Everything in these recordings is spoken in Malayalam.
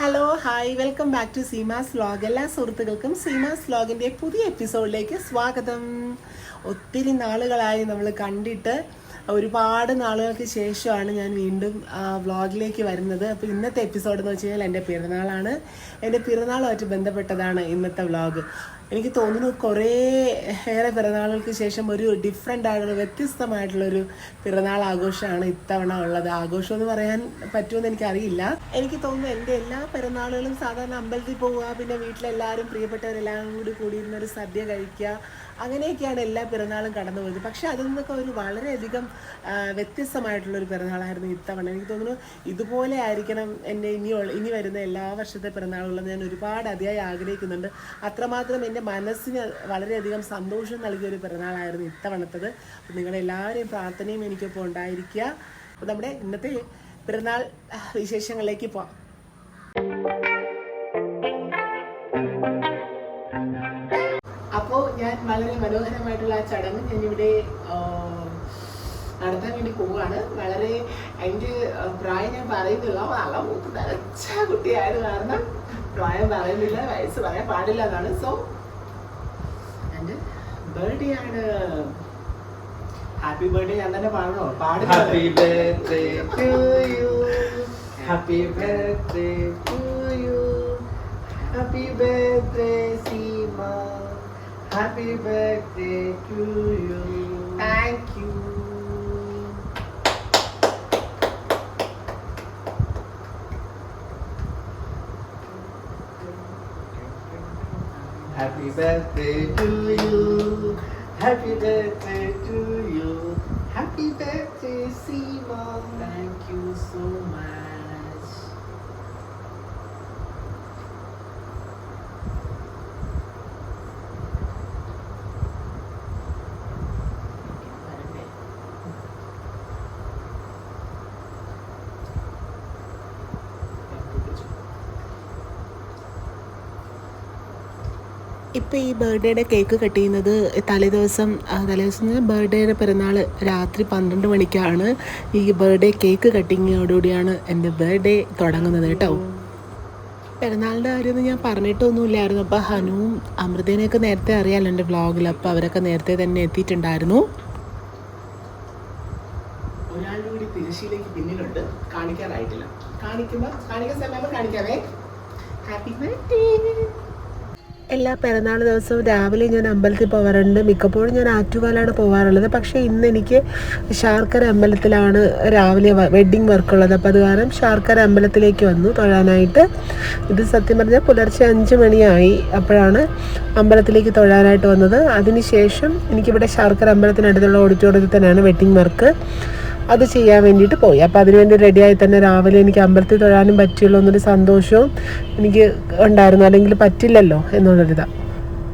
Hello hi welcome back to Seema's vlog എല്ലാ സുഹൃത്തുക്കൾക്കും സീമാസ് വ്ലോഗിന്റെ പുതിയ എപ്പിസോഡിലേക്ക് സ്വാഗതം. ഒത്തിരി നാളുകളായി നമ്മൾ കണ്ടിട്ട് ഒരുപാട് നാളുകൾക്ക് ശേഷമാണ് ഞാൻ വീണ്ടും വ്ലോഗിലേക്ക് വരുന്നത്. അപ്പോൾ ഇന്നത്തെ എപ്പിസോഡ് എന്ന് വെച്ച് കഴിഞ്ഞാൽ എന്റെ പിറന്നാളാണ്. എന്റെ പിറന്നാളുമായിട്ട് ബന്ധപ്പെട്ടതാണ് ഇന്നത്തെ വ്ലോഗ് എനിക്ക് തോന്നുന്നു കുറേ ഏറെ പിറന്നാളുകൾക്ക് ശേഷം ഒരു ഡിഫറെന്റ് ആയിട്ടുള്ള വ്യത്യസ്തമായിട്ടുള്ളൊരു പിറന്നാൾ ആഘോഷമാണ് ഇത്തവണ ഉള്ളത്. ആഘോഷം എന്ന് പറയാൻ പറ്റുമെന്ന് എനിക്കറിയില്ല. എനിക്ക് തോന്നുന്നു എന്റെ എല്ലാ പിറന്നാളുകളും സാധാരണ അമ്പലത്തിൽ പോവുക പിന്നെ വീട്ടിലെല്ലാവരും പ്രിയപ്പെട്ടവരെല്ലാം കൂടി കൂടിയിരുന്ന ഒരു സദ്യ കഴിക്കുക അങ്ങനെയൊക്കെയാണ് എല്ലാ പിറന്നാളും കടന്നു പോയത്. പക്ഷേ അതിൽ നിന്നൊക്കെ ഒരു വളരെയധികം വ്യത്യസ്തമായിട്ടുള്ളൊരു പിറന്നാളായിരുന്നു ഇത്തവണ. എനിക്ക് തോന്നുന്നു ഇതുപോലെ ആയിരിക്കണം എന്റെ ഇനി ഇനി വരുന്ന എല്ലാ വർഷത്തെ പിറന്നാളുകളും ഞാൻ ഒരുപാട് അതിയായി ആഗ്രഹിക്കുന്നുണ്ട്. അത്രമാത്രം എന്റെ മനസ്സിന് വളരെയധികം സന്തോഷം നൽകിയ ഒരു പിറന്നാളായിരുന്നു ഇത്തവണത്തത്. അപ്പോൾ നിങ്ങളുടെ എല്ലാവരെയും പ്രാർത്ഥനയും എനിക്കൊപ്പം ഉണ്ടായിരിക്കുക. അപ്പോൾ നമ്മുടെ ഇന്നത്തെ പിറന്നാൾ വിശേഷങ്ങളിലേക്ക് പോവാം. അപ്പോൾ ഞാൻ വളരെ മനോഹരമായിട്ടുള്ള ആ ചടങ്ങ് ഞാനിവിടെ നടത്താൻ വേണ്ടി പോവുകയാണ് വളരെ എന്റെ പ്രായം ഞാൻ പറയുന്നില്ല. നല്ല മൂത്ത് കുട്ടിയായത് കാരണം പ്രായം പറയുന്നില്ല വയസ്സ് പറയാൻ പാടില്ല എന്നാണ്. സോ എന്റെ ബർത്ത്ഡേ ആണ് ഹാപ്പി ബർത്ത്ഡേ ഞാൻ തന്നെ പാടണോ പാടില്ല Happy birthday to you. Happy birthday to you. Happy birthday, Seema. Happy birthday to you. Thank Happy birthday to you. Happy birthday to you. Happy birthday, Simon. Thank you so much. ഇപ്പോൾ ഈ ബർത്ത്ഡേയുടെ കേക്ക് കട്ട് ചെയ്യുന്നത് തലേദിവസം തലേദിവസം ബർത്ത്ഡേയുടെ പിറന്നാൾ രാത്രി പന്ത്രണ്ട് മണിക്കാണ് ഈ ബർത്ത്ഡേ കേക്ക് കട്ടിങ്ങോടുകൂടിയാണ് എന്റെ ബർത്ത്ഡേ തുടങ്ങുന്നത് കേട്ടോ. പിറന്നാളിന്റെ കാര്യമൊന്നും ഞാൻ പറഞ്ഞിട്ടൊന്നുമില്ലായിരുന്നു. അപ്പോൾ ഹനുവും അമൃതേനെയൊക്കെ നേരത്തെ അറിയാമല്ലോ എന്റെ വ്ളോഗിൽ അപ്പോൾ അവരൊക്കെ നേരത്തെ തന്നെ എത്തിയിട്ടുണ്ടായിരുന്നു. ഒരാളുടെ കൂടി തിരശ്ശീലേക്ക് പിന്നിലുണ്ട്. കാണിക്കാറായിട്ടില്ല. കാണിക്കുമ്പോൾ കാണിക്കുന്ന സമയം കാണിക്കാവേ. ഹാപ്പി ബർത്ത്ഡേ എല്ലാ പിറന്നാൾ ദിവസവും രാവിലെ ഞാൻ അമ്പലത്തിൽ പോകാറുണ്ട് മിക്കപ്പോഴും ഞാൻ ആറ്റുകാലാണ് പോകാറുള്ളത് പക്ഷേ ഇന്ന് എനിക്ക് ശാർക്കര അമ്പലത്തിലാണ് രാവിലെ വെഡ്ഡിങ് വർക്കുള്ളത് അപ്പോൾ അത് കാരണം ശാർക്കര അമ്പലത്തിലേക്ക് വന്നു തൊഴാനായിട്ട്. ഇത് സത്യം പറഞ്ഞാൽ പുലർച്ചെ അഞ്ച് മണിയായി അപ്പോഴാണ് അമ്പലത്തിലേക്ക് തൊഴാനായിട്ട് വന്നത്. അതിനുശേഷം എനിക്കിവിടെ ശാർക്കര അമ്പലത്തിനടുത്തുള്ള ഓഡിറ്റോറിയത്തിൽ തന്നെയാണ് വെഡ്ഡിങ് വർക്ക് അത് ചെയ്യാൻ വേണ്ടിയിട്ട് പോയി. അപ്പോൾ അതിനുവേണ്ടി റെഡിയായി തന്നെ രാവിലെ എനിക്ക് അമ്പലത്തിൽ തൊഴാനും പറ്റുള്ളൂ എന്നൊരു സന്തോഷവും എനിക്ക് ഉണ്ടായിരുന്നു. അല്ലെങ്കിൽ പറ്റില്ലല്ലോ എന്നുള്ളൊരിതാണ്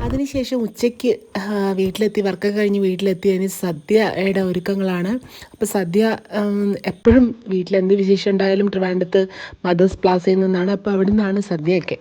അതിനുശേഷം ഉച്ചയ്ക്ക് വീട്ടിലെത്തി വർക്ക് കഴിഞ്ഞ് വീട്ടിലെത്തി. അതിന് സദ്യയുടെ ഒരുക്കങ്ങളാണ്. അപ്പോൾ സദ്യ എപ്പോഴും വീട്ടിൽ എന്ത് വിശേഷം ഉണ്ടായാലും ട്രിവാൻഡത്ത് മദേഴ്സ് പ്ലാസയിൽ നിന്നാണ്. അപ്പോൾ അവിടെ നിന്നാണ് സദ്യയൊക്കെ.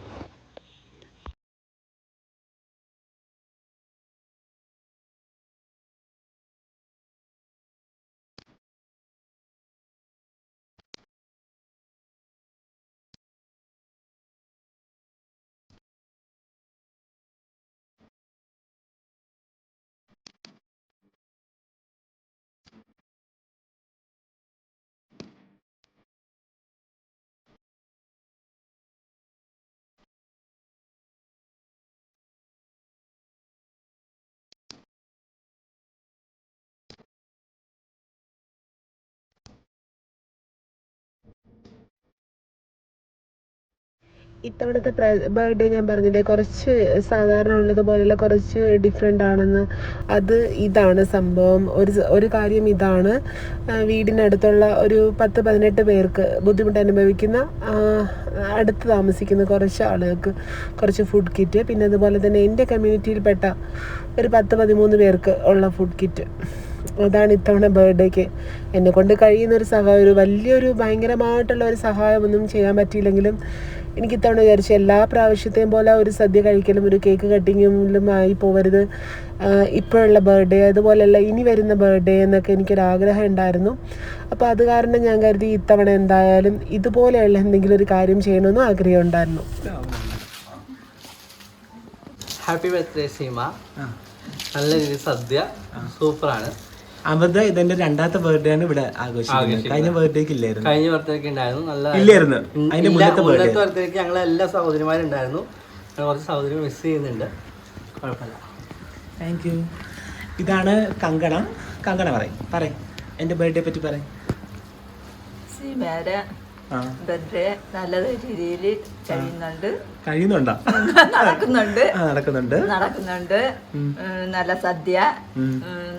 ഇത്തവണത്തെ ബർത്ത്ഡേ ഞാൻ പറഞ്ഞില്ലേ കുറച്ച് സാധാരണ ഉള്ളതുപോലെയുള്ള കുറച്ച് ഡിഫറെന്റ് ആണെന്ന്. അത് ഇതാണ് സംഭവം. ഒരു ഒരു കാര്യം ഇതാണ്. വീടിനടുത്തുള്ള ഒരു പത്ത് പതിനെട്ട് പേർക്ക് ബുദ്ധിമുട്ട് അനുഭവിക്കുന്ന അടുത്ത് താമസിക്കുന്ന കുറച്ച് ആളുകൾക്ക് കുറച്ച് ഫുഡ് കിറ്റ് പിന്നെ അതുപോലെ തന്നെ എന്റെ കമ്മ്യൂണിറ്റിയിൽപ്പെട്ട ഒരു പത്ത് പതിമൂന്ന് പേർക്ക് ഉള്ള ഫുഡ് കിറ്റ് അതാണ് ഇത്തവണ ബർത്ത്ഡേക്ക് എന്നെ കൊണ്ട് കഴിയുന്ന ഒരു സഹായം ഒരു വലിയൊരു ഭയങ്കരമായിട്ടുള്ള ഒരു സഹായമൊന്നും ചെയ്യാൻ പറ്റിയില്ലെങ്കിലും എനിക്ക് ഇത്തവണ വിചാരിച്ചു എല്ലാ പ്രാവശ്യത്തെയും പോലെ ഒരു സദ്യ കഴിക്കലും ഒരു കേക്ക് കട്ടിങ്ങിലും ആയി പോകരുത് ഇപ്പോഴുള്ള ബർത്ത്ഡേ അതുപോലെയല്ല ഇനി വരുന്ന ബർത്ത്ഡേ എന്നൊക്കെ എനിക്കൊരു ആഗ്രഹം ഉണ്ടായിരുന്നു. അപ്പോൾ അത് കാരണം ഞാൻ കരുതി ഇത്തവണ എന്തായാലും ഇതുപോലെയുള്ള എന്തെങ്കിലും ഒരു കാര്യം ചെയ്യണമെന്നും ആഗ്രഹം ഉണ്ടായിരുന്നു. ഹാപ്പി ബർത്ത്ഡേ സീമ നല്ല രീതിയിൽ സദ്യ. സൂപ്പറാണ്. അബദ്ധ ഇതെന്റെ രണ്ടാമത്തെ ബർത്ത്ഡേ ആണ് ഇവിടെ ആഘോഷിക്കുന്നത്. കഴിഞ്ഞ ബർത്ത്ഡേക്ക് ഇല്ലായിരുന്നു. കഴിഞ്ഞ ബർത്ത്ഡേക്ക് ഉണ്ടായിരുന്നു. നല്ല ഇല്ലായിരുന്നു. അതിന്റെ ഇല്ല, മുന്നത്തെ ബർത്ത്ഡേ മുന്നത്തെ ബർത്ത്ഡേക്ക് ഞങ്ങൾ എല്ലാ സഹോദരിമാരുണ്ടായിരുന്നു. ഞങ്ങൾ കുറച്ച് സഹോദരി മിസ് ചെയ്യുന്നുണ്ട്. കുഴപ്പമില്ല. താങ്ക് യു ഇതാണ് കങ്കണ. കങ്കണ പറയും. പറയും. എന്റെ ബർത്ത്ഡേ പറ്റി പറയും. ആ നല്ല രീതിയിൽ കഴിയുന്നുണ്ട്. കഴിയുന്നുണ്ടോ? നടക്കുന്നുണ്ട്. നടക്കുന്നുണ്ട്. നടക്കുന്നുണ്ട്. നല്ല സദ്യ.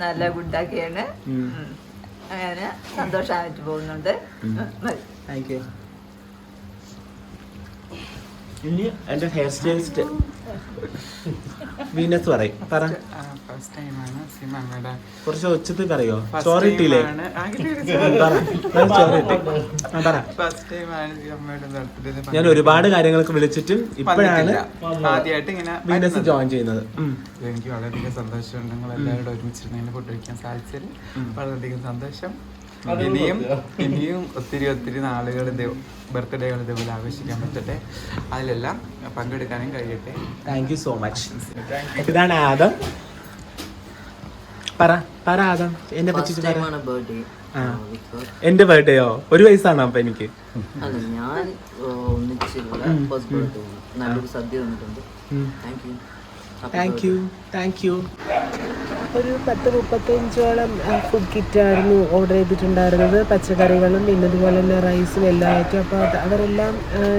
നല്ല ഗുഡൊക്കെയാണ്. അങ്ങനെ സന്തോഷമായിട്ട് പോകുന്നുണ്ട്. Thank you. ഇനി എന്റെ ഹെയർ സ്റ്റൈലിസ്റ്റ് വീനസ് പറയും. പറ. ഫസ്റ്റ് ടൈമാണ് സിനിമയുടെ കുറച്ച് ഒച്ചത്തിൽ പറയോ? ചോറ് ഇട്ടില്ലേ? ഞാൻ ഫസ്റ്റ് ടൈമാണ് ഒരുപാട് കാര്യങ്ങളൊക്കെ വിളിച്ചിട്ടും ഇപ്പോഴാണ് ആദ്യമായിട്ട് ഇങ്ങനെ വീനസ് ജോയിൻ ചെയ്യുന്നത്. എനിക്ക് വളരെയധികം സന്തോഷമുണ്ട്. നിങ്ങൾ എല്ലാവരും ഒരുമിച്ചിരുന്നതിന് ഫുഡ് കഴിക്കാൻ സാധിച്ചതിൽ വളരെയധികം സന്തോഷം. ഇനിയും ഇനിയും ഒത്തിരി ഒത്തിരി നാളുകൾ ബർത്ത്ഡേകൾ ഇതേപോലെ ആഘോഷിക്കാൻ പറ്റട്ടെ. അതിലെല്ലാം പങ്കെടുക്കാനും കഴിയട്ടെ. താങ്ക് യു സോ മച്ച് ഇതാണ് ആദം. പറ പറ ആദം. എന്നെ പറ്റി ബർത്ത്ഡേ ആ. എന്റെ ബർത്ത്ഡേയോ? ഒരു വയസ്സാണോ അപ്പൊ എനിക്ക്? ഞാൻ ഒന്നിച്ചുള്ള നല്ലൊരു സദ്യ തന്നിട്ടുണ്ട്. Thank you thank you thank you ഒരു പത്ത് മുപ്പത്തഞ്ചോളം ഫുഡ് കിറ്റായിരുന്നു ഓർഡർ ചെയ്തിട്ടുണ്ടായിരുന്നത്. പച്ചക്കറികളും പിന്നെ അതുപോലെ തന്നെ റൈസും എല്ലാം ആയിട്ടും അപ്പോൾ അത് അവരെല്ലാം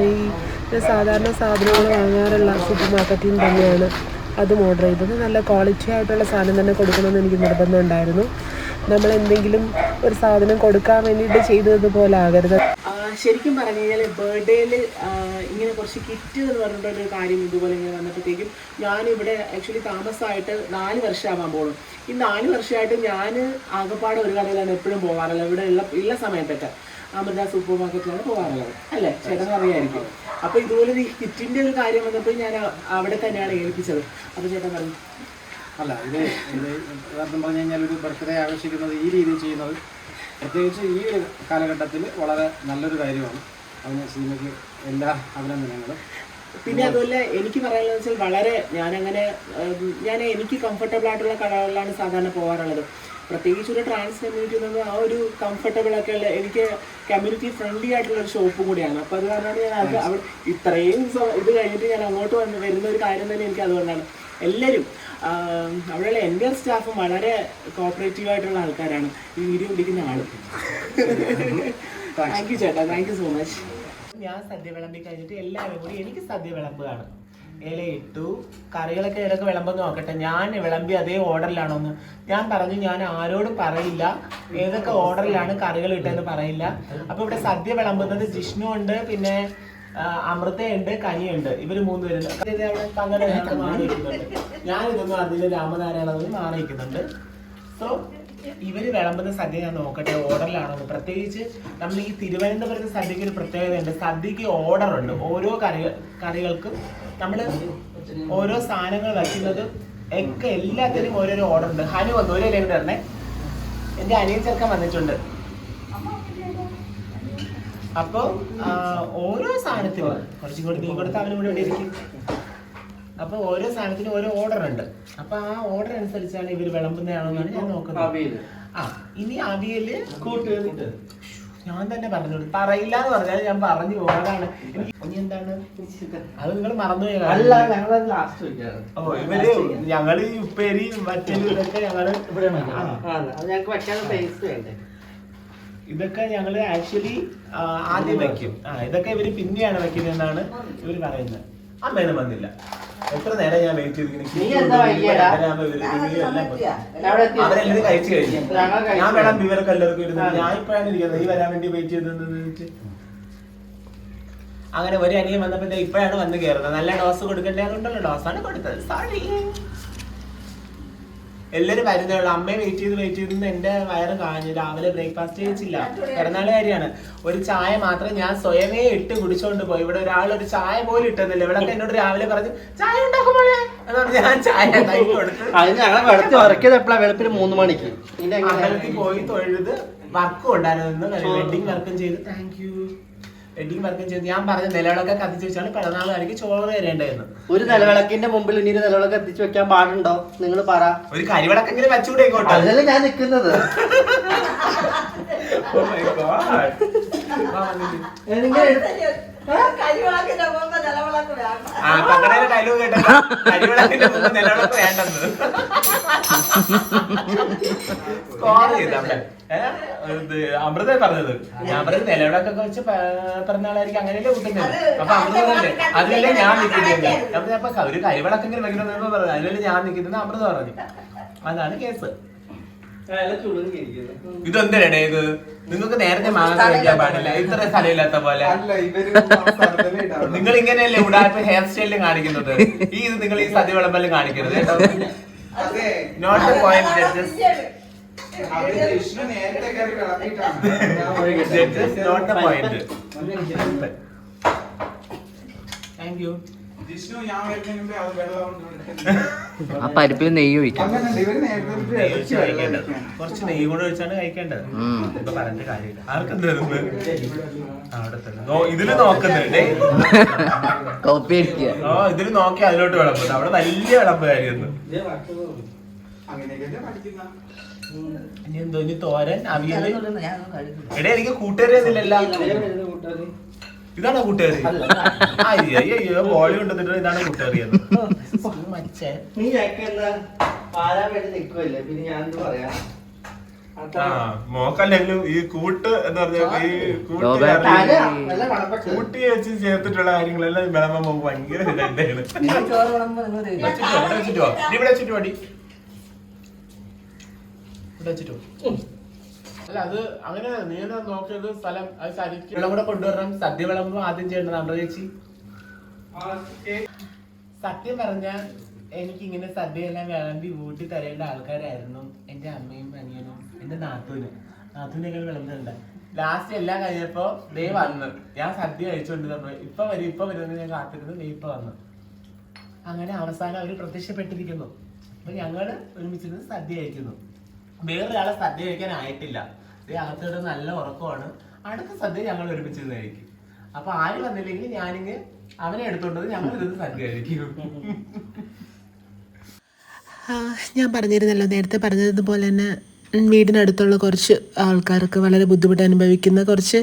ഈ സാധാരണ സാധനങ്ങൾ വാങ്ങാറുള്ള സൂപ്പർ മാർക്കറ്റിൽ നിന്ന് തന്നെയാണ് അതും ഓർഡർ ചെയ്തത്. നല്ല ക്വാളിറ്റി ആയിട്ടുള്ള സാധനം തന്നെ കൊടുക്കണമെന്ന് എനിക്ക് നിർബന്ധമുണ്ടായിരുന്നു നമ്മൾ എന്തെങ്കിലും ഒരു സാധനം കൊടുക്കാൻ വേണ്ടിയിട്ട് ചെയ്തതുപോലെ ആകരുത്. ശരിക്കും പറഞ്ഞു കഴിഞ്ഞാൽ ബർത്ത്ഡേയിൽ ഇങ്ങനെ കുറച്ച് കിറ്റ് എന്ന് പറഞ്ഞിട്ടൊരു കാര്യം ഇതുപോലെ ഇങ്ങനെ വന്നപ്പോഴത്തേക്കും ഞാനിവിടെ ആക്ച്വലി താമസമായിട്ട് നാല് വർഷമാവാൻ പോകണം ഈ നാല് വർഷമായിട്ട് ഞാൻ ആകപ്പാടെ ഒരു കടയിലാണ് എപ്പോഴും പോകാറുള്ളത് ഇവിടെ ഉള്ള ഉള്ള സമയത്തൊക്കെ അമൃത സൂപ്പർ മാർക്കറ്റിലാണ് പോകാറുള്ളത് അല്ലേ? ചേട്ടൻ അറിയായിരിക്കും. അപ്പോൾ ഇതുപോലെ ഈ കിറ്റിന്റെ ഒരു കാര്യം വന്നപ്പോൾ ഞാൻ അവിടെ തന്നെയാണ് ഏൽപ്പിച്ചത്. അപ്പോൾ ചേട്ടൻ പറഞ്ഞു. അല്ല ഇത് ഇത് യഥാർത്ഥം പറഞ്ഞു കഴിഞ്ഞാൽ ഒരു ബർത്ത്ഡേ ആഘോഷിക്കുന്നത് ഈ രീതിയിൽ ചെയ്യുന്നത് പ്രത്യേകിച്ച് ഈ ഒരു കാലഘട്ടത്തിൽ വളരെ നല്ലൊരു കാര്യമാണ്. അതിന് സിനിമയ്ക്ക് എല്ലാ അഭിനന്ദനങ്ങളും. പിന്നെ അതുപോലെ എനിക്ക് പറയാനുള്ളത് വെച്ചാൽ വളരെ ഞാനങ്ങനെ ഞാൻ എനിക്ക് കംഫർട്ടബിൾ ആയിട്ടുള്ള കടകളിലാണ് സാധാരണ പോകാറുള്ളത്. പ്രത്യേകിച്ച് ഒരു ട്രാൻസ് കമ്മ്യൂണിറ്റി എന്ന് ആ ഒരു കംഫർട്ടബിൾ ഒക്കെ ഉള്ള എനിക്ക് കമ്മ്യൂണിറ്റി ഫ്രണ്ട്ലി ആയിട്ടുള്ള ഒരു ഷോപ്പ് കൂടിയാണ്. അപ്പോൾ അത് കാരണമാണ് ഞാൻ അത് അവിടെ ഇത്രയും ഇത് കഴിഞ്ഞിട്ട് ഞാൻ അങ്ങോട്ട് വന്ന് വരുന്ന ഒരു കാര്യം തന്നെ എനിക്ക് അതുകൊണ്ടാണ്. എല്ലാവരും അവിടെയുള്ള എന്റെ സ്റ്റാഫും വളരെ കോപ്പറേറ്റീവ് ആയിട്ടുള്ള ആൾക്കാരാണ്. ഈ വീഡിയോ പിടിക്കുന്ന ആൾ താങ്ക് യു ചേട്ടാ. താങ്ക് യു സോ മച്ച് ഞാൻ സദ്യ വിളമ്പി കഴിഞ്ഞിട്ട് എല്ലാവരും കൂടി എനിക്ക് സദ്യ വിളമ്പുകയാണ്. ഇലയിട്ടു കറികളൊക്കെ ഇടയ്ക്ക് വിളമ്പെന്ന് നോക്കട്ടെ. ഞാൻ വിളമ്പി അതേ ഓർഡറിലാണോന്ന് ഞാൻ പറഞ്ഞു ഞാൻ ആരോടും പറയില്ല. ഏതൊക്കെ ഓർഡറിലാണ് കറികൾ ഇട്ടെന്ന് പറയില്ല. അപ്പൊ ഇവിടെ സദ്യ വിളമ്പുന്നത് ജിഷ്ണു ഉണ്ട്. പിന്നെ അമൃതയുണ്ട് കനിയുണ്ട്. ഇവർ മൂന്ന് പേരുണ്ട് ഇത് അവിടെ പങ്കെടുക്കാൻ ഞാൻ ഇതൊന്നും അതിൽ രാമനാരായണ മാറിയിരിക്കുന്നുണ്ട്. സോ ഇവർ വിളമ്പുന്ന സദ്യ ഞാൻ നോക്കട്ടെ ഓർഡറിലാണോ പ്രത്യേകിച്ച് നമ്മൾ ഈ തിരുവനന്തപുരത്തെ സദ്യക്ക് ഒരു പ്രത്യേകതയുണ്ട്. സദ്യക്ക് ഓർഡർ ഉണ്ട് ഓരോ കറി കറികൾക്കും നമ്മൾ ഓരോ സാധനങ്ങൾ വയ്ക്കുന്നത് ഒക്കെ എല്ലാത്തിനും ഓരോരോ ഓർഡർ ഉണ്ട് ഹനു വന്നു. ഒരു ലൈവ് തരണേ എന്റെ അനിയൻ ചെറുക്കൻ വന്നിട്ടുണ്ട്. അപ്പോ ഓരോ സാധനത്തിനും കുറച്ചും കൂടി നീ കൊടുത്ത അവനും കൂടി ഇവിടെ ഇരിക്കും അപ്പൊ ഓരോ സാധനത്തിനും ഓരോ ഓർഡർ ഉണ്ട്. അപ്പൊ ആ ഓർഡർ അനുസരിച്ചാണ് ഇവർ വിളമ്പുന്നതാണോ എന്നാണ് ഞാൻ നോക്കുന്നത്. ആ ഇനി അവിയൽ ഞാൻ തന്നെ പറഞ്ഞു പറയില്ല എന്ന് പറഞ്ഞാൽ ഞാൻ പറഞ്ഞു പോകാതാണ് ഇനി എന്താണ്? അത് നിങ്ങൾ മറന്നുപോയി അല്ല. ഞങ്ങൾ ലാസ്റ്റ് ഓ ഇവർ ഞങ്ങൾ ഈ ഉപ്പേരി മറ്റേ ഇതൊക്കെ ഞങ്ങൾ അത് ഞങ്ങൾക്ക് വെക്കാൻ വേണ്ടേ? ഇതൊക്കെ ഞങ്ങൾ ആക്ച്വലി ആദ്യം വെക്കും. ആ ഇതൊക്കെ ഇവർ പിന്നെയാണ് വെക്കുന്നതെന്നാണ് ഇവർ പറയുന്നത്. അമ്മേനും വന്നില്ല. എത്ര നേരം ഞാൻ വെയിറ്റ്? ചെയ്തിരിക്കുന്നത് അവരെല്ലാരും കഴിച്ചു കഴിഞ്ഞു. ഞങ്ങൾ. ഞാൻ വേണം ഇവരൊക്കെ എല്ലാവർക്കും ഇരുന്നത് ഞാൻ ഇപ്പോഴാണ് ഇരിക്കുന്നത്. നീ വരാൻ വേണ്ടി വെയിറ്റ് ചെയ്തതെന്ന് അങ്ങനെ ഒരു അനിയൻ വന്നപ്പോ ഇപ്പോഴാണ് വന്ന് കയറുന്നത് നല്ല ഡോസ് കൊടുക്കണ്ടേ? അതുകൊണ്ടുള്ള ഡോസാണ് കൊടുത്തത്. സോറി എല്ലാരും വരുന്നേ ഉള്ളൂ. അമ്മയെ വെയിറ്റ് ചെയ്ത് വെയിറ്റ് ചെയ്ത് എന്റെ വയറ് കാഞ്ഞു. രാവിലെ ബ്രേക്ക്ഫാസ്റ്റ് കഴിച്ചില്ല. പിറന്നാൾ കാര്യമാണ്. ഒരു ചായ മാത്രം ഞാൻ സ്വയമേ ഇട്ട് കുടിച്ചോണ്ട് പോയി. ഇവിടെ ഒരാൾ ഒരു ചായ പോലും ഇട്ടുന്നില്ല ഇവിടെ എന്നോട് രാവിലെ പറഞ്ഞു ചായ ഉണ്ടാക്കുമ്പോഴേ അതുകൊണ്ട് ഞാൻ ചായ ഉണ്ടാക്കി കൊടുത്തു. അതിന് ഞങ്ങളെ വെളുത്തി ഉറക്കിയത് എപ്പോഴാണ് വെളുപ്പിന് മൂന്ന് മണിക്ക്. അമ്പലത്തിൽ പോയി തൊഴുത് വർക്കും ഉണ്ടായിരുന്നു. വെഡിങ് വർക്കും ചെയ്ത് താങ്ക് യു വെഡിങ് വർക്കും ചെയ്ത്. ഞാൻ പറഞ്ഞ നിലവിളൊക്കെ കത്തിച്ച് വെച്ചാണ് പിറന്നാൾ കാണിക്ക് ചോറ് തരേണ്ടായിരുന്നു ഒരു നിലവിളക്കിന്റെ മുമ്പിൽ ഇനി ഒരു നിലവിളക്ക് എത്തിച്ചു വെക്കാൻ പാടുണ്ടോ? നിങ്ങൾ പറ. ഒരു കരിവിളക്കെങ്കിലും വെച്ചുകൂടെ ഇങ്ങോട്ട്? അതിലല്ലേ ഞാൻ നിൽക്കുന്നത്. Oh my God. വാ, വന്നിട്ട്. കരിവിളക്കിന്റെ മുമ്പ് നിലവിളക്ക് ആ പങ്കടയിലെ ഡയലോഗ് കേട്ടോ കരിവിളക്കിന്റെ മുമ്പ് നിലവിളക്ക് വേണ്ടെന്ന്. സ്കോർ ചെയ്ത് അവിടെ ഏ? അമൃത പറഞ്ഞത്. ഞാൻ പറഞ്ഞത് നിലവിളക്കൊക്കെ വെച്ച് പറഞ്ഞ പിറന്നാളായിരിക്കും. അങ്ങനെയല്ലേ കൂട്ടുന്നത് അപ്പൊ അമൃത പറഞ്ഞത്. അതിലല്ലേ ഞാൻ നിൽക്കുന്നത്. അപ്പൊ ഒരു കരിവിളക്കെങ്കിലും വെക്കണമെന്ന് പറഞ്ഞത്. അതിലല്ലേ ഞാൻ നിൽക്കുന്നത് അമൃത പറഞ്ഞു. അതാണ് കേസ്. ഇതെന്തിനാണ് ഇത്? നിങ്ങൾക്ക് നേരത്തെ മാങ്ങ കഴിക്കാൻ പാടില്ല. ഇത്ര സ്ഥലമില്ലാത്ത പോലെ. നിങ്ങൾ ഇങ്ങനെയല്ലേ ഉടായ്പ ഹെയർ സ്റ്റൈലിൽ കാണിക്കുന്നത്? ഈ ഇത് നിങ്ങൾ ഈ സദ്യ വിളമ്പലും കാണിക്കരുത് കേട്ടോ. നോട്ട് പോയിന്റ് ജഡ്ജസ് അത്. ജിഷ്ണു നേരത്തെ കയറി കിളപ്പിയിട്ടാണ് judges note point thank you ആ പരിപ്പിൽ നെയ്യ് ഒഴിക്കാം. കുറച്ച് നെയ്യ് കൂടെ ഒഴിച്ചാണ് കഴിക്കേണ്ടത്. ഇപ്പൊ കാര്യമില്ല. ഇതിൽ നോക്കുന്നുണ്ട് കോപ്പി അടിക്കുക. ഓ ഇതിൽ നോക്കി അതിലോട്ട് വിളമ്പുന്നത്. അവിടെ വലിയ വിളമ്പ് കാര്യമായിരുന്നു ഇനി എന്തോ ഇനി തോരൻ കഴിക്കും എടേ എനിക്ക് കൂട്ടുകാരിയൊന്നുമില്ലല്ലോ ഇതാണോ കൂട്ടുകാരി? അയ്യോ കൊണ്ടുവന്നിട്ട് ഇതാണ് കൂട്ടുകാരി നീ എന്താ പാരാൻ വേണ്ടി നിൽക്കുമല്ലേ പിന്നെ ഞാൻ എന്ത് പറയാ? ആ മോക്കല്ലെങ്കിലും ഈ കൂട്ട് എന്ന് പറഞ്ഞാൽ ഈ കൂട്ട് വെച്ച് ചേർത്തിട്ടുള്ള കാര്യങ്ങളെല്ലാം വിളമ്പോ ഭയങ്കര ഇവിടെ ഇവിടെ അല്ല അത് അങ്ങനെ നീ എന്നാ നോക്കിയത് സ്ഥലം അത് ശരിക്കും ഇവിടെ കൂടെ കൊണ്ടുവരണം. സദ്യ വിളമ്പോ ആദ്യം ചെയ്യേണ്ടത് നമ്മുടെ ചേച്ചി. സത്യം പറഞ്ഞ എനിക്ക് ഇങ്ങനെ സദ്യയെല്ലാം വിളമ്പി ഊട്ടി തരേണ്ട ആൾക്കാരായിരുന്നു എന്റെ അമ്മയും അനിയനും എന്റെ നാത്തൂനും. നാത്തൂനൊക്കെ വിളമ്പുന്നുണ്ട്? ലാസ്റ്റ് എല്ലാം കഴിഞ്ഞപ്പോ ദേ വന്നു. ഞാൻ സദ്യ കഴിച്ചുകൊണ്ട് തന്നു ഇപ്പൊ വരും ഇപ്പൊ വരുമെന്ന് ഞാൻ കാത്തിരുന്നു ദേ ഇപ്പൊ വന്നു. അങ്ങനെ അവസാനം അവർ പ്രത്യക്ഷപ്പെട്ടിരിക്കുന്നു. അപ്പൊ ഞങ്ങൾ ഒരുമിച്ചിരുന്ന് സദ്യ കഴിക്കുന്നു. വേറൊരാളെ സദ്യ കഴിക്കാൻ ആയിട്ടില്ല. ദേ അകത്തോടെ നല്ല ഉറക്കമാണ്. അടുത്ത സദ്യ ഞങ്ങൾ ഒരുമിച്ചിരുന്ന് കഴിക്കും. അപ്പൊ ആര് വന്നില്ലെങ്കിൽ ഞാനിങ്ങ് അവനെ എടുത്തോണ്ടത് ഞങ്ങൾ ഇരുന്ന് സദ്യ കഴിക്കും. ഞാൻ പറഞ്ഞിരുന്നല്ലോ നേരത്തെ പറഞ്ഞതുപോലെ തന്നെ വീടിനടുത്തുള്ള കുറച്ച് ആൾക്കാർക്ക് വളരെ ബുദ്ധിമുട്ട് അനുഭവിക്കുന്ന കുറച്ച്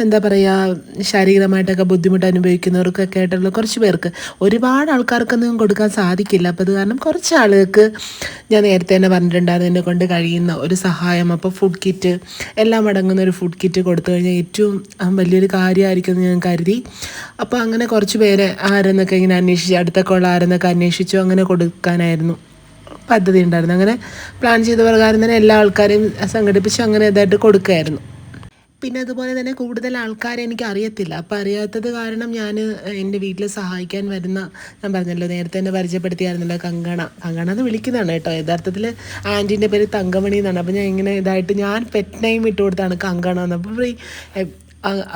എന്താ പറയുക ശാരീരികമായിട്ടൊക്കെ ബുദ്ധിമുട്ട് അനുഭവിക്കുന്നവർക്കൊക്കെ ആയിട്ടുള്ള കുറച്ച് പേർക്ക്. ഒരുപാട് ആൾക്കാർക്കൊന്നും കൊടുക്കാൻ സാധിക്കില്ല. അപ്പോൾ അത് കാരണം കുറച്ച് ആളുകൾക്ക് ഞാൻ നേരത്തെ തന്നെ പറഞ്ഞിട്ടുണ്ടായിരുന്നു എന്നെ കൊണ്ട് കഴിയുന്ന ഒരു സഹായം. അപ്പോൾ ഫുഡ് കിറ്റ് എല്ലാം അടങ്ങുന്ന ഒരു ഫുഡ് കിറ്റ് കൊടുത്തു കഴിഞ്ഞാൽ ഏറ്റവും വലിയൊരു കാര്യമായിരിക്കും എന്ന് ഞാൻ കരുതി. അപ്പോൾ അങ്ങനെ കുറച്ച് പേരെ ആരെന്നൊക്കെ ഇങ്ങനെ അന്വേഷിച്ച് അടുത്തൊക്കെ ഉള്ള ആരെന്നൊക്കെ അന്വേഷിച്ചു അങ്ങനെ കൊടുക്കാനായിരുന്നു. പദ്ധതി ഉണ്ടായിരുന്നു. അങ്ങനെ പ്ലാൻ ചെയ്ത പ്രകാരം തന്നെ എല്ലാ ആൾക്കാരെയും സംഘടിപ്പിച്ച് അങ്ങനെ ഇതായിട്ട് കൊടുക്കുമായിരുന്നു പിന്നെ അതുപോലെ തന്നെ കൂടുതൽ ആൾക്കാരെ എനിക്ക് അറിയത്തില്ല. അപ്പോൾ അറിയാത്തത് കാരണം ഞാൻ എന്റെ വീട്ടിൽ സഹായിക്കാൻ വരുന്ന ഞാൻ പറഞ്ഞല്ലോ നേരത്തെ തന്നെ പരിചയപ്പെടുത്തിയായിരുന്നല്ലോ കങ്കണ. കങ്കണ എന്ന് വിളിക്കുന്നതാണ് കേട്ടോ. യഥാർത്ഥത്തിൽ ആന്റീന്റെ പേര് തങ്കമണി എന്നാണ്. അപ്പോൾ ഞാൻ ഇങ്ങനെ ഇതായിട്ട് ഞാൻ പെറ്റ് നെയിം ഇട്ട് കൊടുത്താണ് കങ്കണ എന്ന്. അപ്പോൾ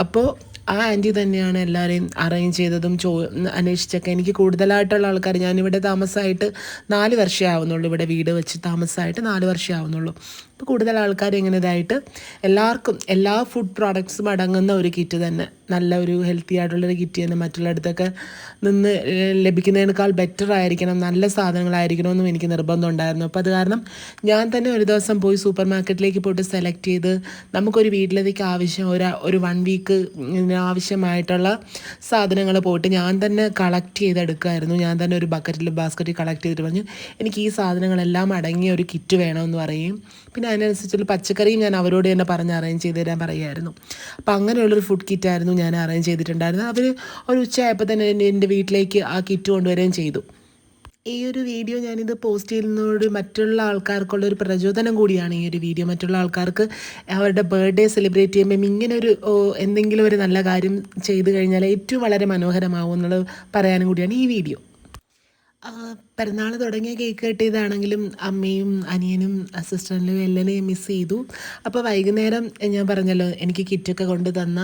അപ്പോൾ ആ ആന്റി തന്നെയാണ് എല്ലാവരെയും അറേഞ്ച് ചെയ്തതും ചോ അന്വേഷിച്ചൊക്കെ. എനിക്ക് കൂടുതലായിട്ടുള്ള ആൾക്കാർ ഞാനിവിടെ താമസമായിട്ട് നാല് വർഷമേ ആവുന്നുള്ളൂ ഇവിടെ വീട് വെച്ച് താമസമായിട്ട് നാല് വർഷമേ ആവുന്നുള്ളൂ. അപ്പോൾ കൂടുതൽ ആൾക്കാർ ഇങ്ങനെ ഇതായിട്ട് എല്ലാവർക്കും എല്ലാ ഫുഡ് പ്രോഡക്ട്സും അടങ്ങുന്ന ഒരു കിറ്റ് തന്നെ. നല്ല ഒരു ഹെൽത്തി ആയിട്ടുള്ളൊരു കിറ്റ് തന്നെ. മറ്റുള്ളിടത്തൊക്കെ നിന്ന് ലഭിക്കുന്നതിനേക്കാൾ ബെറ്റർ ആയിരിക്കണം. നല്ല സാധനങ്ങളായിരിക്കണമെന്നും എനിക്ക് നിർബന്ധമുണ്ടായിരുന്നു അപ്പോൾ അത് കാരണം ഞാൻ തന്നെ ഒരു ദിവസം പോയി സൂപ്പർ മാർക്കറ്റിലേക്ക് പോയിട്ട് സെലക്ട് ചെയ്ത് നമുക്കൊരു വീട്ടിലേക്ക് ആവശ്യം ഒരു ഒരു വൺ വീക്ക് ആവശ്യമായിട്ടുള്ള സാധനങ്ങൾ പോയിട്ട് ഞാൻ തന്നെ കളക്ട് ചെയ്തെടുക്കുമായിരുന്നു. ഞാൻ തന്നെ ഒരു ബക്കറ്റിൽ ബാസ്ക്കറ്റിൽ കളക്ട് ചെയ്തിട്ട് പറഞ്ഞു എനിക്ക് ഈ സാധനങ്ങളെല്ലാം അടങ്ങിയ ഒരു കിറ്റ് വേണമെന്ന് പറയും. പിന്നെ അതിനനുസരിച്ചുള്ള പച്ചക്കറിയും ഞാൻ അവരോട് തന്നെ പറഞ്ഞ് അറേഞ്ച് ചെയ്ത് തരാൻ പറയുമായിരുന്നു അപ്പോൾ അങ്ങനെയുള്ളൊരു ഫുഡ് കിറ്റായിരുന്നു ഞാൻ അറേഞ്ച് ചെയ്തിട്ടുണ്ടായിരുന്നത്. അവർ ഒരു ഉച്ചയായപ്പോൾ തന്നെ എന്റെ വീട്ടിലേക്ക് ആ കിറ്റ് കൊണ്ടുവരികയും ചെയ്തു. ഈ ഒരു വീഡിയോ ഞാനിത് പോസ്റ്റ് ചെയ്യുന്നതോട് മറ്റുള്ള ആൾക്കാർക്കുള്ള ഒരു പ്രചോദനം കൂടിയാണ് ഈ ഒരു വീഡിയോ മറ്റുള്ള ആൾക്കാർക്ക് അവരുടെ ബർത്ത്ഡേ സെലിബ്രേറ്റ് ചെയ്യുമ്പം ഇങ്ങനെ ഒരു എന്തെങ്കിലും ഒരു നല്ല കാര്യം ചെയ്തു കഴിഞ്ഞാൽ ഏറ്റവും വളരെ മനോഹരമാവും എന്നുള്ളത് പറയാനും കൂടിയാണ് ഈ വീഡിയോ പിറന്നാൾ തുടങ്ങിയ കേക്ക് കെട്ടിയതാണെങ്കിലും അമ്മയും അനിയനും അസിസ്റ്റന്റിലും എല്ലാവരെയും മിസ് ചെയ്തു. അപ്പോൾ വൈകുന്നേരം ഞാൻ പറഞ്ഞല്ലോ എനിക്ക് കിറ്റൊക്കെ കൊണ്ട് തന്ന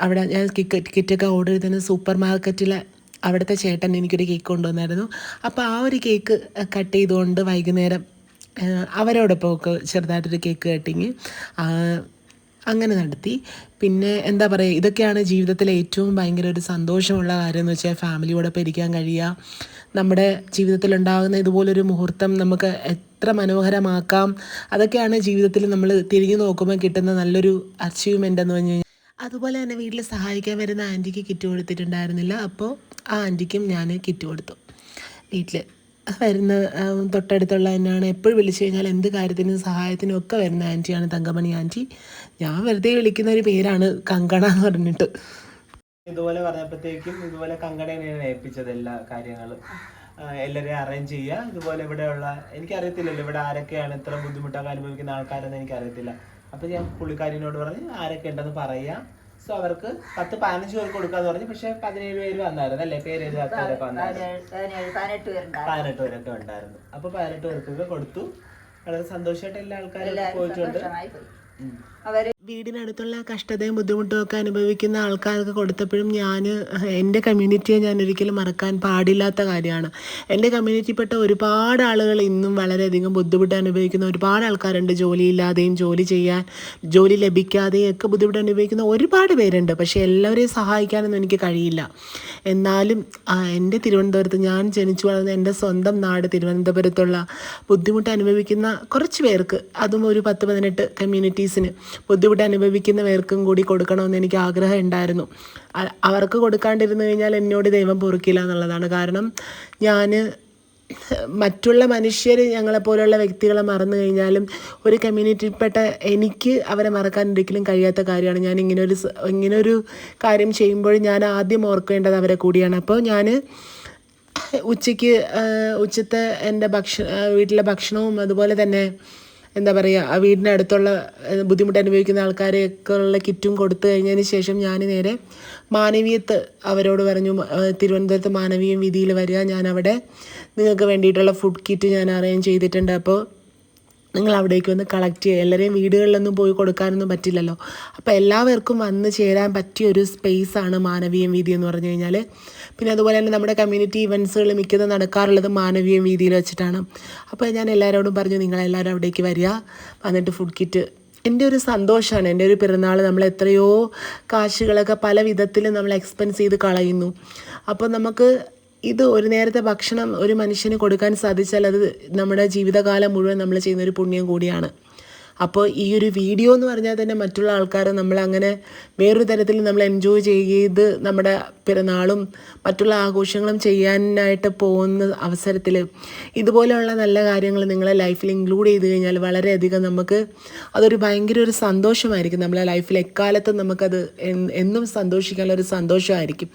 അവിടെ ഞാൻ കിറ്റൊക്കെ ഓർഡർ ചെയ്തതിന് സൂപ്പർ മാർക്കറ്റിലെ അവിടുത്തെ ചേട്ടൻ എനിക്കൊരു കേക്ക് കൊണ്ടുവന്നായിരുന്നു. അപ്പോൾ ആ ഒരു കേക്ക് കട്ട് ചെയ്തുകൊണ്ട് വൈകുന്നേരം ആ, അവരോടൊപ്പം ഒക്കെ ചെറുതായിട്ടൊരു കേക്ക് കട്ടിങ് അങ്ങനെ നടത്തി. പിന്നെ എന്താ പറയുക ഇതൊക്കെയാണ് ജീവിതത്തിലെ ഏറ്റവും ഭയങ്കര ഒരു സന്തോഷമുള്ള കാര്യം എന്ന് വെച്ചാൽ ഫാമിലിയോടൊപ്പം ഇരിക്കാൻ കഴിയുക. നമ്മുടെ ജീവിതത്തിലുണ്ടാകുന്ന ഇതുപോലൊരു മുഹൂർത്തം നമുക്ക് എത്ര മനോഹരമാക്കാം. അതൊക്കെയാണ് ജീവിതത്തിൽ നമ്മൾ തിരിഞ്ഞു നോക്കുമ്പോൾ കിട്ടുന്ന നല്ലൊരു അച്ചീവ്മെന്റ് എന്ന് പറഞ്ഞു കഴിഞ്ഞാൽ അതുപോലെ തന്നെ വീട്ടിൽ സഹായിക്കാൻ വരുന്ന ആന്റിക്ക് കിറ്റ് കൊടുത്തിട്ടുണ്ടായിരുന്നില്ല. അപ്പോൾ ആ ആന്റിക്കും ഞാൻ കിറ്റ് കൊടുത്തു. വീട്ടിൽ വരുന്ന തൊട്ടടുത്തുള്ള തന്നെയാണ് എപ്പോഴും വിളിച്ചു കഴിഞ്ഞാൽ എന്ത് കാര്യത്തിനും സഹായത്തിനും ഒക്കെ വരുന്ന ആന്റിയാണ് തങ്കമണി ആന്റി. ഞാൻ വെറുതെ വിളിക്കുന്ന ഒരു പേരാണ് കങ്കണ എന്ന് പറഞ്ഞിട്ട്. ഇതുപോലെ പറഞ്ഞപ്പോഴത്തേക്കും ഇതുപോലെ കങ്കണ ഏൽപ്പിച്ചത് എല്ലാ കാര്യങ്ങളും. എല്ലാവരെയും അറേഞ്ച് ചെയ്യുക. ഇതുപോലെ ഇവിടെയുള്ള എനിക്കറിയത്തില്ലല്ലോ ഇവിടെ ആരൊക്കെയാണ് ഇത്ര ബുദ്ധിമുട്ടൊക്കെ അനുഭവിക്കുന്ന ആൾക്കാരെന്ന് എനിക്കറിയത്തില്ല. അപ്പോൾ ഞാൻ പുള്ളിക്കാരിനോട് പറഞ്ഞ് ആരൊക്കെ ഉണ്ടെന്ന് പറയുക. സോ അവർക്ക് പത്ത് പതിനഞ്ച് പേർക്ക് കൊടുക്കാന്ന് പറഞ്ഞു. പക്ഷെ പതിനേഴ് പേര് വന്നായിരുന്നു അല്ലേ? പേര് എഴുതാത്തവരൊക്കെ വന്നായിരുന്നു. പതിനേഴ് പതിനെട്ട് പേരൊക്കെ ഉണ്ടായിരുന്നു അപ്പൊ പതിനെട്ട് പേർക്കൊക്കെ കൊടുത്തു. വളരെ സന്തോഷമായിട്ട് എല്ലാ ആൾക്കാരും പോയിട്ടുണ്ട്. അവർ വീടിനടുത്തുള്ള കഷ്ടതയും ബുദ്ധിമുട്ടും ഒക്കെ അനുഭവിക്കുന്ന ആൾക്കാർക്ക് കൊടുത്തപ്പോഴും ഞാൻ എന്റെ കമ്മ്യൂണിറ്റിയെ ഞാൻ ഒരിക്കലും മറക്കാൻ പാടില്ലാത്ത കാര്യമാണ്. എന്റെ കമ്മ്യൂണിറ്റിപ്പെട്ട ഒരുപാട് ആളുകൾ ഇന്നും വളരെയധികം ബുദ്ധിമുട്ട് അനുഭവിക്കുന്ന ഒരുപാട് ആൾക്കാരുണ്ട് ജോലിയില്ലാതെയും ജോലി ചെയ്യാൻ ജോലി ലഭിക്കാതെയും ഒക്കെ ബുദ്ധിമുട്ട് അനുഭവിക്കുന്ന ഒരുപാട് പേരുണ്ട്. പക്ഷേ എല്ലാവരെയും സഹായിക്കാനൊന്നും എനിക്ക് കഴിയില്ല. എന്നാലും എന്റെ തിരുവനന്തപുരത്ത് ഞാൻ ജനിച്ചു വളർന്ന എന്റെ സ്വന്തം നാട് തിരുവനന്തപുരത്തുള്ള ബുദ്ധിമുട്ട് അനുഭവിക്കുന്ന കുറച്ച് പേർക്ക് അതും ഒരു പത്ത് പതിനെട്ട് കമ്മ്യൂണിറ്റീസിന് ബുദ്ധിമുട്ട് അനുഭവിക്കുന്നവർക്കും കൂടി കൊടുക്കണമെന്ന് എനിക്ക് ആഗ്രഹം ഉണ്ടായിരുന്നു അവർക്ക് കൊടുക്കാണ്ടിരുന്നു കഴിഞ്ഞാൽ എന്നോട് ദൈവം പൊറുക്കില്ല എന്നുള്ളതാണ്. കാരണം ഞാൻ മറ്റുള്ള മനുഷ്യർ ഞങ്ങളെപ്പോലുള്ള വ്യക്തികളെ മറന്നു കഴിഞ്ഞാലും ഒരു കമ്മ്യൂണിറ്റിയിൽപ്പെട്ട എനിക്ക് അവരെ മറക്കാൻ ഒരിക്കലും കഴിയാത്ത കാര്യമാണ്. ഞാൻ ഇങ്ങനെ ഒരു സ- ഇങ്ങനെ ഒരു കാര്യം ചെയ്യുമ്പോൾ ഞാൻ ആദ്യം ഓർക്കേണ്ടത് അവരെ കൂടിയാണ്. അപ്പോൾ ഞാൻ ഉച്ചയ്ക്ക് ഉച്ചത്തെ എന്റെ ഭക്ഷണ വീട്ടിലെ ഭക്ഷണവും അതുപോലെ തന്നെ എന്താ പറയുക ആ വീടിന്റെ അടുത്തുള്ള ബുദ്ധിമുട്ട് അനുഭവിക്കുന്ന ആൾക്കാരെയൊക്കെ ഉള്ള കിറ്റും കൊടുത്തു കഴിഞ്ഞതിന് ശേഷം ഞാൻ നേരെ മാനവീയത്ത് അവരോട് പറഞ്ഞു തിരുവനന്തപുരത്ത് മാനവീയം വീതിയിൽ വരിക. ഞാൻ അവിടെ നിങ്ങൾക്ക് വേണ്ടിയിട്ടുള്ള ഫുഡ് കിറ്റ് ഞാൻ അറേഞ്ച് ചെയ്തിട്ടുണ്ട്. അപ്പോൾ നിങ്ങൾ അവിടേക്ക് വന്ന് കളക്ട് ചെയ്യുക. എല്ലാവരെയും വീടുകളിലൊന്നും പോയി കൊടുക്കാനൊന്നും പറ്റില്ലല്ലോ. അപ്പോൾ എല്ലാവർക്കും വന്ന് ചേരാൻ പറ്റിയ ഒരു സ്പേസാണ് മാനവീയം വീതി എന്ന് പറഞ്ഞു കഴിഞ്ഞാൽ പിന്നെ അതുപോലെ തന്നെ നമ്മുടെ കമ്മ്യൂണിറ്റി ഇവന്റ്സുകൾ മിക്കതും നടക്കാറുള്ളത് മാനവീയ വീതിയിൽ വെച്ചിട്ടാണ്. അപ്പോൾ ഞാൻ എല്ലാവരോടും പറഞ്ഞു നിങ്ങളെല്ലാവരും അവിടേക്ക് വരിക. വന്നിട്ട് ഫുഡ് കിറ്റ് എന്റെ ഒരു സന്തോഷമാണ്. എന്റെ ഒരു പിറന്നാൾ നമ്മൾ എത്രയോ കാശുകളൊക്കെ പല വിധത്തിൽ നമ്മൾ എക്സ്പെൻസ് ചെയ്ത് കളയുന്നു. അപ്പോൾ നമുക്ക് ഇത് ഒരു നേരത്തെ ഭക്ഷണം ഒരു മനുഷ്യന് കൊടുക്കാൻ സാധിച്ചാൽ അത് നമ്മുടെ ജീവിതകാലം മുഴുവൻ നമ്മൾ ചെയ്യുന്ന ഒരു പുണ്യം കൂടിയാണ്. അപ്പോൾ ഈ ഒരു വീഡിയോ എന്ന് പറഞ്ഞാൽ തന്നെ മറ്റുള്ള ആൾക്കാരെ നമ്മൾ അങ്ങനെ വേറൊരു തരത്തിൽ നമ്മൾ എൻജോയ് ചെയ്ത് നമ്മുടെ പിറന്നാളും മറ്റുള്ള ആഘോഷങ്ങളും ചെയ്യാനായിട്ട് പോകുന്ന അവസരത്തിൽ ഇതുപോലെയുള്ള നല്ല കാര്യങ്ങൾ നിങ്ങളെ ലൈഫിൽ ഇൻക്ലൂഡ് ചെയ്ത് കഴിഞ്ഞാൽ വളരെയധികം നമുക്ക് അതൊരു ഭയങ്കര ഒരു സന്തോഷമായിരിക്കും. നമ്മളെ ലൈഫിൽ എക്കാലത്തും നമുക്കത് എന്നും സന്തോഷിക്കാനുള്ള ഒരു സന്തോഷമായിരിക്കും.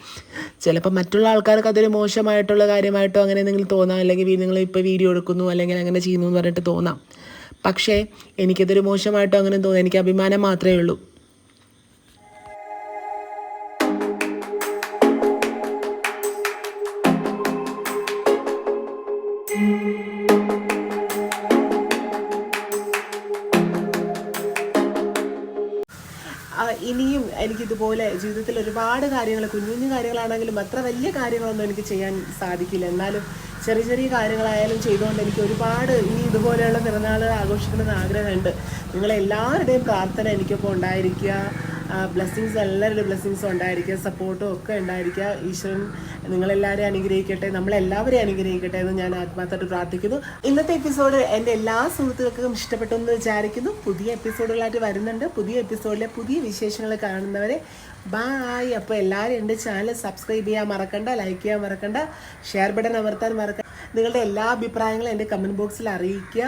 ചിലപ്പോൾ മറ്റുള്ള ആൾക്കാർക്ക് അതൊരു മോശമായിട്ടുള്ള കാര്യമായിട്ടോ അങ്ങനെ എന്തെങ്കിലും തോന്നാം. അല്ലെങ്കിൽ നിങ്ങൾ ഇപ്പോൾ വീഡിയോ എടുക്കുന്നു അല്ലെങ്കിൽ അങ്ങനെ ചെയ്യുന്നു എന്ന് പറഞ്ഞിട്ട് തോന്നാം. പക്ഷേ എനിക്കതൊരു മോശമായിട്ടോ അങ്ങനെ തോന്നുന്നു എനിക്ക് അഭിമാനം മാത്രമേ ഉള്ളൂ. ഇനിയും എനിക്കിതുപോലെ ജീവിതത്തിൽ ഒരുപാട് കാര്യങ്ങൾ കുഞ്ഞു കുഞ്ഞു കാര്യങ്ങളാണെങ്കിലും അത്ര വലിയ കാര്യങ്ങളൊന്നും എനിക്ക് ചെയ്യാൻ സാധിക്കില്ല. എന്നാലും ചെറിയ ചെറിയ കാര്യങ്ങളായാലും ചെയ്തുകൊണ്ട് എനിക്ക് ഒരുപാട് ഈ ഇതുപോലെയുള്ള പിറന്നാൾ ആഘോഷിക്കണമെന്ന് ആഗ്രഹമുണ്ട്. നിങ്ങളെല്ലാവരുടെയും പ്രാർത്ഥന എനിക്കൊപ്പം ഉണ്ടായിരിക്കുക. ബ്ലെസ്സിങ്സ് എല്ലാവരുടെ ബ്ലെസ്സിങ്സും ഉണ്ടായിരിക്കുക സപ്പോർട്ടും ഒക്കെ ഉണ്ടായിരിക്കുക ഈശ്വരൻ നിങ്ങളെല്ലാവരെയും അനുഗ്രഹിക്കട്ടെ. നമ്മളെല്ലാവരെയും അനുഗ്രഹിക്കട്ടെ എന്ന് ഞാൻ ആത്മാർത്ഥമായിട്ട് പ്രാർത്ഥിക്കുന്നു. ഇന്നത്തെ എപ്പിസോഡ് എന്റെ എല്ലാ സുഹൃത്തുക്കൾക്കും ഇഷ്ടപ്പെട്ടു എന്ന് വിചാരിക്കുന്നു. പുതിയ എപ്പിസോഡുകളായിട്ട് വരുന്നുണ്ട്. പുതിയ എപ്പിസോഡിലെ പുതിയ വിശേഷങ്ങൾ കാണുന്നവരെ ബായ് അപ്പോൾ എല്ലാവരും എന്റെ ചാനൽ സബ്സ്ക്രൈബ് ചെയ്യാൻ മറക്കണ്ട ലൈക്ക് ചെയ്യാൻ മറക്കണ്ട ഷെയർ ബട്ടൺ അമർത്താൻ മറക്കണ്ട. നിങ്ങളുടെ എല്ലാ അഭിപ്രായങ്ങളും എന്റെ കമന്റ് ബോക്സിൽ അറിയിക്കുക.